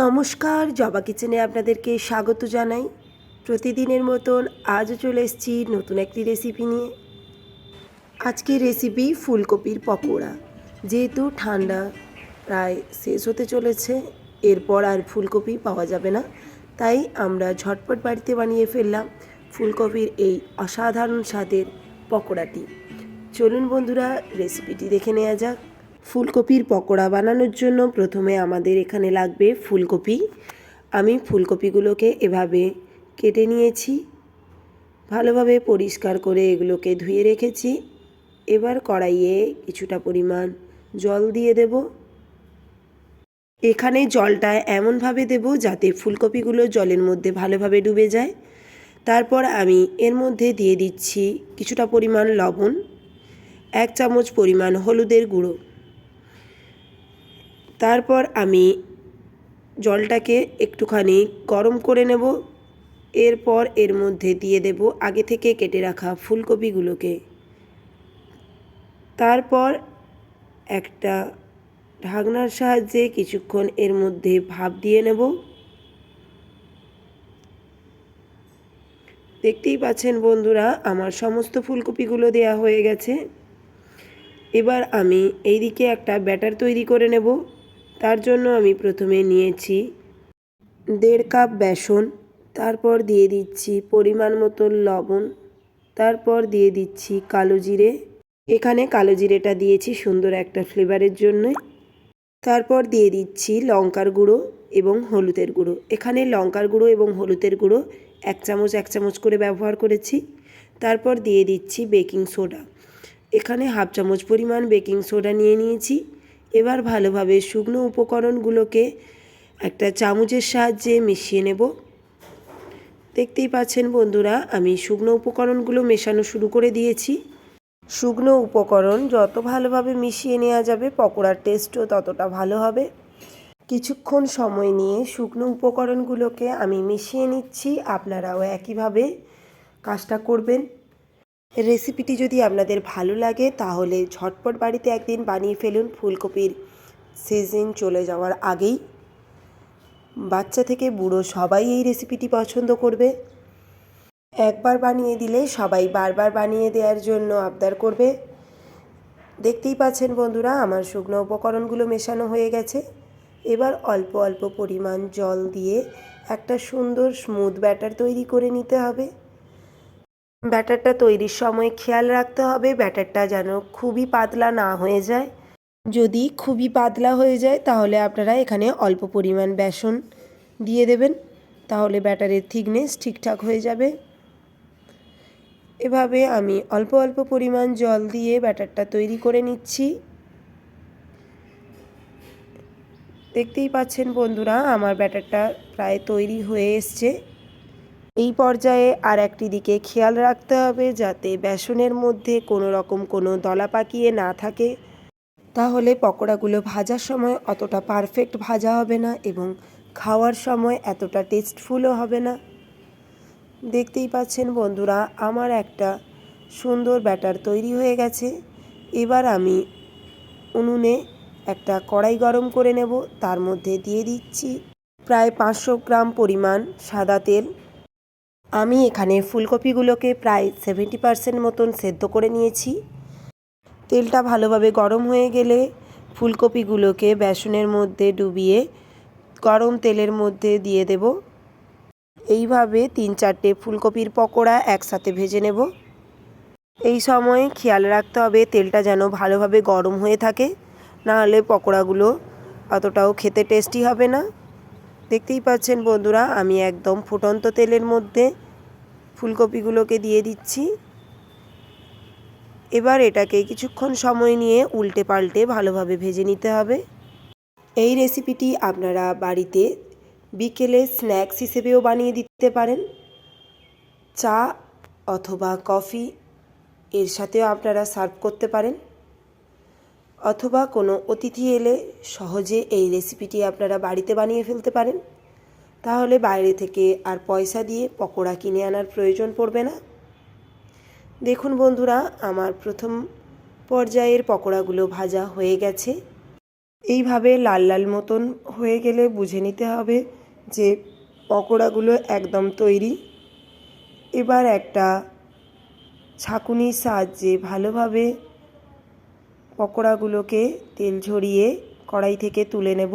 নমস্কার, জবা কিচেনে আপনাদেরকে স্বাগত জানাই। প্রতিদিনের মতন আজও চলে এসেছি নতুন একটি রেসিপি নিয়ে। আজকের রেসিপি ফুলকপির পকোড়া। যেহেতু ঠান্ডা, প্রায় শেষ হতে চলেছে, এরপর আর ফুলকপি পাওয়া যাবে না। তাই আমরা ঝটপট বাড়িতে বানিয়ে ফেললাম ফুলকপির এই অসাধারণ স্বাদের পকোড়াটি। চলুন বন্ধুরা রেসিপিটি দেখে নেওয়া যাক। ফুলকপির পকোড়া বানানোর জন্য প্রথমে আমাদের এখানে লাগবে ফুলকপি। আমি ফুলকপিগুলোকে এভাবে কেটে নিয়েছি। ভালোভাবে পরিষ্কার করে এগুলোকে ধুয়ে রেখেছি। এবার কড়াইয়ে কিছুটা পরিমাণ জল দিয়ে দেব। এখানে জলটা এমনভাবে দেব যাতে ফুলকপিগুলো জলের মধ্যে ভালোভাবে ডুবে যায়। তারপর আমি এর মধ্যে দিয়ে দিচ্ছি কিছুটা পরিমাণ লবণ, এক চামচ পরিমাণ হলুদের গুঁড়ো। তারপর আমি জলটাকে একটুখানি গরম করে নেব। এরপর এর মধ্যে দিয়ে দেব আগে থেকে কেটে রাখা ফুলকপিগুলোকে। তারপর একটা ঢাকনার সাহায্যে কিছুক্ষণ এর মধ্যে ভাপ দিয়ে নেব। দেখতেই পাচ্ছেন বন্ধুরা, আমার সমস্ত ফুলকপিগুলো দেয়া হয়ে গেছে। এবার আমি এইদিকে একটা ব্যাটার তৈরি করে নেব। তার জন্য আমি প্রথমে নিয়েছি দেড় কাপ বেসন, তারপর দিয়ে দিচ্ছি পরিমাণ মতো লবণ, তারপর দিয়ে দিচ্ছি কালো জিরে। এখানে কালো জিরেটা দিয়েছি সুন্দর একটা ফ্লেভারের জন্য। তারপর দিয়ে দিচ্ছি লঙ্কার গুঁড়ো এবং হলুদের গুঁড়ো। এখানে লঙ্কার গুঁড়ো এবং হলুদের গুঁড়ো এক চামচ এক চামচ করে ব্যবহার করেছি। তারপর দিয়ে দিচ্ছি বেকিং সোডা। এখানে হাফ চামচ পরিমাণ বেকিং সোডা নিয়ে নিয়েছি। এবার ভালোভাবে শুকনো উপকরণগুলোকে একটা চামচের সাহায্যে মিশিয়ে নেব। দেখতেই পাচ্ছেন বন্ধুরা, আমি শুকনো উপকরণগুলো মেশানো শুরু করে দিয়েছি। শুকনো উপকরণ যত ভালোভাবে মিশিয়ে নেওয়া যাবে, পকোড়ার টেস্টও ততটা ভালো হবে। কিছুক্ষণ সময় নিয়ে শুকনো উপকরণগুলোকে আমি মিশিয়ে নিচ্ছি। আপনারাও একইভাবে কাজটা করবেন। রেসিপিটি যদি আপনাদের ভালো লাগে, তাহলে ঝটপট বাড়িতে একদিন বানিয়ে ফেলুন ফুলকপির সিজন চলে যাওয়ার আগেই। বাচ্চা থেকে বুড়ো সবাই এই রেসিপিটি পছন্দ করবে। একবার বানিয়ে দিলে সবাই বারবার বানিয়ে দেওয়ার জন্য আবদার করবে। দেখতেই পাচ্ছেন বন্ধুরা, আমার শুকনো উপকরণগুলো মেশানো হয়ে গেছে। এবার অল্প অল্প পরিমাণ জল দিয়ে একটা সুন্দর স্মুথ ব্যাটার তৈরি করে নিতে হবে। ব্যাটারটা তৈরির সময় খেয়াল রাখতে হবে, ব্যাটারটা যেন খুবই পাতলা না হয়ে যায়। যদি খুবই পাতলা হয়ে যায়, তাহলে আপনারা এখানে অল্প পরিমাণ বেসন দিয়ে দেবেন, তাহলে ব্যাটারের থিকনেস ঠিকঠাক হয়ে যাবে। এভাবে আমি অল্প অল্প পরিমাণ জল দিয়ে ব্যাটারটা তৈরি করে নিচ্ছি। দেখতেই পাচ্ছেন বন্ধুরা, আমার ব্যাটারটা প্রায় তৈরি হয়ে এসছে। এই পর্যায়ে আর একটি দিকে খেয়াল রাখতে হবে যাতে বেসনের মধ্যে কোনো রকম কোনো দলা পাকিয়ে না থাকে। তাহলে পকোড়াগুলো ভাজার সময় অতটা পারফেক্ট ভাজা হবে না এবং খাওয়ার সময় এতটা টেস্টফুলও হবে না। দেখতেই পাচ্ছেন বন্ধুরা, আমার একটা সুন্দর ব্যাটার তৈরি হয়ে গেছে। এবার আমি উনুনে একটা কড়াই গরম করে নেব। তার মধ্যে দিয়ে দিচ্ছি প্রায় পাঁচশো গ্রাম পরিমাণ সাদা তেল। আমি এখানে ফুলকপিগুলোকে প্রায় সেভেন্টি পারসেন্ট মতন সেদ্ধ করে নিয়েছি। তেলটা ভালোভাবে গরম হয়ে গেলে ফুলকপিগুলোকে বেসনের মধ্যে ডুবিয়ে গরম তেলের মধ্যে দিয়ে দেব। এইভাবে তিন চারটে ফুলকপির পকোড়া একসাথে ভেজে নেব। এই সময় খেয়াল রাখতে হবে তেলটা যেন ভালোভাবে গরম হয়ে থাকে নাহলে পকোড়াগুলো অতটাও খেতে টেস্টি হবে না। দেখতেই পাচ্ছেন বন্ধুরা, আমি একদম ফুটন্ত তেলের মধ্যে ফুলকপিগুলোকে দিয়ে দিচ্ছি। এবার এটাকে কিছুক্ষণ সময় নিয়ে উল্টে পাল্টে ভালোভাবে ভেজে নিতে হবে। এই রেসিপিটি আপনারা বাড়িতে বিকেলে স্ন্যাক্স হিসেবেও বানিয়ে দিতে পারেন। চা অথবা কফি এর সাথেও আপনারা সার্ভ করতে পারেন। অথবা কোনো অতিথি এলে সহজে এই রেসিপিটি আপনারা বাড়িতে বানিয়ে ফেলতে পারেন। তাহলে বাইরে থেকে আর পয়সা দিয়ে পকোড়া কিনে আনার প্রয়োজন পড়বে না। দেখুন বন্ধুরা, আমার প্রথম পর্যায়ের পকোড়াগুলো ভাজা হয়ে গেছে। এইভাবে লাল লাল মতন হয়ে গেলে বুঝে নিতে হবে যে পকোড়াগুলো একদম তৈরি। এবার একটা ছাঁকুনির সাহায্যে ভালোভাবে পকোড়াগুলোকে তেল ঝরিয়ে কড়াই থেকে তুলে নেব।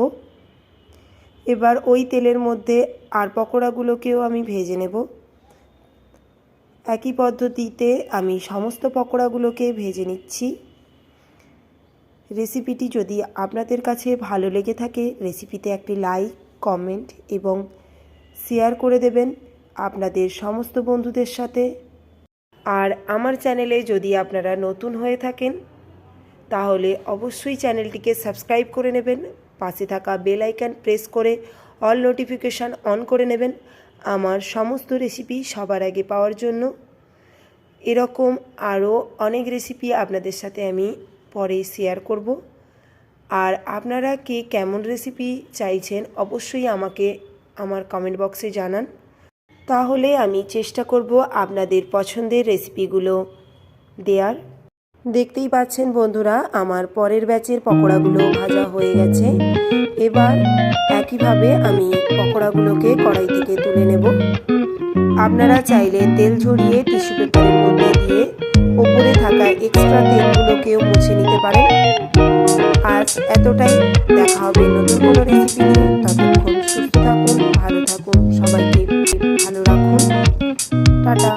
এবার ওই তেলের মধ্যে আর পকোড়াগুলোকেও আমি ভেজে নেব। একই পদ্ধতিতে আমি সমস্ত পকোড়াগুলোকে ভেজে নিচ্ছি। রেসিপিটি যদি আপনাদের কাছে ভালো লেগে থাকে, রেসিপিতে একটি লাইক, কমেন্ট এবং শেয়ার করে দেবেন আপনাদের সমস্ত বন্ধুদের সাথে। আর আমার চ্যানেলে যদি আপনারা নতুন হয়ে থাকেন, তাহলে অবশ্যই চ্যানেলটিকে সাবস্ক্রাইব করে নেবেন। পাশে থাকা বেল আইকন প্রেস করে অল নোটিফিকেশান অন করে নেবেন। আমার সমস্ত রেসিপি সবার আগে পাওয়ার জন্য। এরকম আরও অনেক রেসিপি আপনাদের সাথে আমি পরে শেয়ার করব। আর আপনারা কে কেমন রেসিপি চাইছেন অবশ্যই আমাকে আমার কমেন্ট বক্সে জানান। তাহলে আমি চেষ্টা করব আপনাদের পছন্দের রেসিপিগুলো দেওয়ার দেখতেই পাচ্ছেন বন্ধুরা, আমার পরের ব্যাচের পকোড়াগুলো ভাজা হয়ে গেছে। এবার একইভাবে আমি পকোড়াগুলোকে কড়াই থেকে তুলে নেব। আপনারা চাইলে তেল ঝরিয়ে টিস্যু পেপারের মধ্যে দিয়ে ওপরে থাকা এক্সট্রা তেলগুলোকেও মুছে নিতে পারেন। আজ এতটাই, দেখা হবে নতুন কোনো রেসিপি নিয়ে। ততক্ষণ সুস্থ থাকুন, ভালো থাকুন, সবাইকে ভালো রাখুন। টাটা।